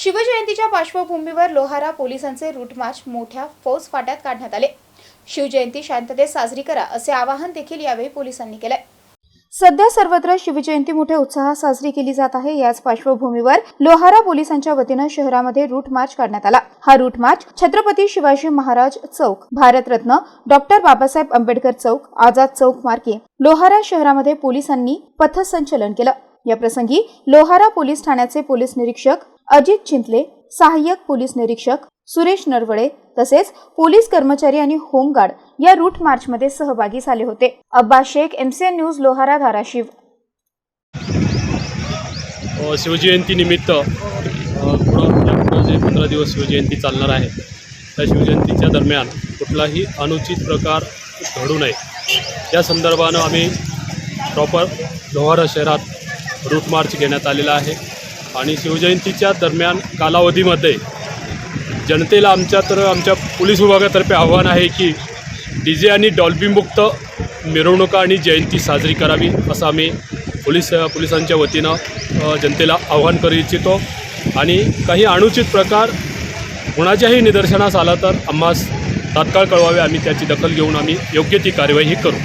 शिवजयंतीच्या पार्श्वभूमीवर लोहारा पोलिसांचे रूट मार्च मोठ्या फौज फाट्यात काढण्यात आले. शिवजयंती शांततेत साजरी करा असे आवाहन देखील यावेळी पोलिसांनी केलंय. सध्या सर्वत्र शिवजयंती मोठ्या उत्साहात साजरी केली जात आहे. याच पार्श्वभूमीवर लोहारा पोलिसांच्या वतीनं शहरामध्ये रूट मार्च काढण्यात आला. हा route march Chhatrapati Shivaji Maharaj Chowk Bharat Ratna doctor Babasaheb Ambedkar Chowk Azad Chowk मार्गे लोहारा शहरामध्ये पोलिसांनी पथसंचलन केलं. या प्रसंगी लोहारा पोलीस ठाण्याचे पोलीस निरीक्षक अजित चिंतले सहाय्यक पोलीस निरीक्षक सुरेश नरवळे तसेच पोलीस कर्मचारी आणि होमगार्ड या रूट मार्चमध्ये सहभागी झाले होते. Abba Shaikh MCN news Lohara Dharashiv. Shivjayanti शिवजयंतीनिमित्त जे पंधरा दिवस शिवजयंती चालणार आहे त्या शिवजयंतीच्या दरम्यान कुठलाही अनुचित प्रकार घडू नये. या संदर्भानं आम्ही प्रॉपर लोहारा शहरात रूट मार्च घेण्यात आलेला आहे. आणि शिवजयंतीच्या दरम्यान कालावधीमध्ये जनतेला आमच्या तर आमच्या पोलीस विभागातर्फे आव्हान आहे की डी जे आणि डॉल्बीमुक्त मिरवणुका आणि जयंती साजरी करावी असं आम्ही पोलीस पोलिसांच्या वतीनं जनतेला आव्हान करू इच्छितो. आणि काही अनुचित प्रकार कोणाच्याही निदर्शनास आला तर आम्हास तात्काळ कळवावे. आम्ही त्याची दखल घेऊन आम्ही योग्य ती कार्यवाही करू.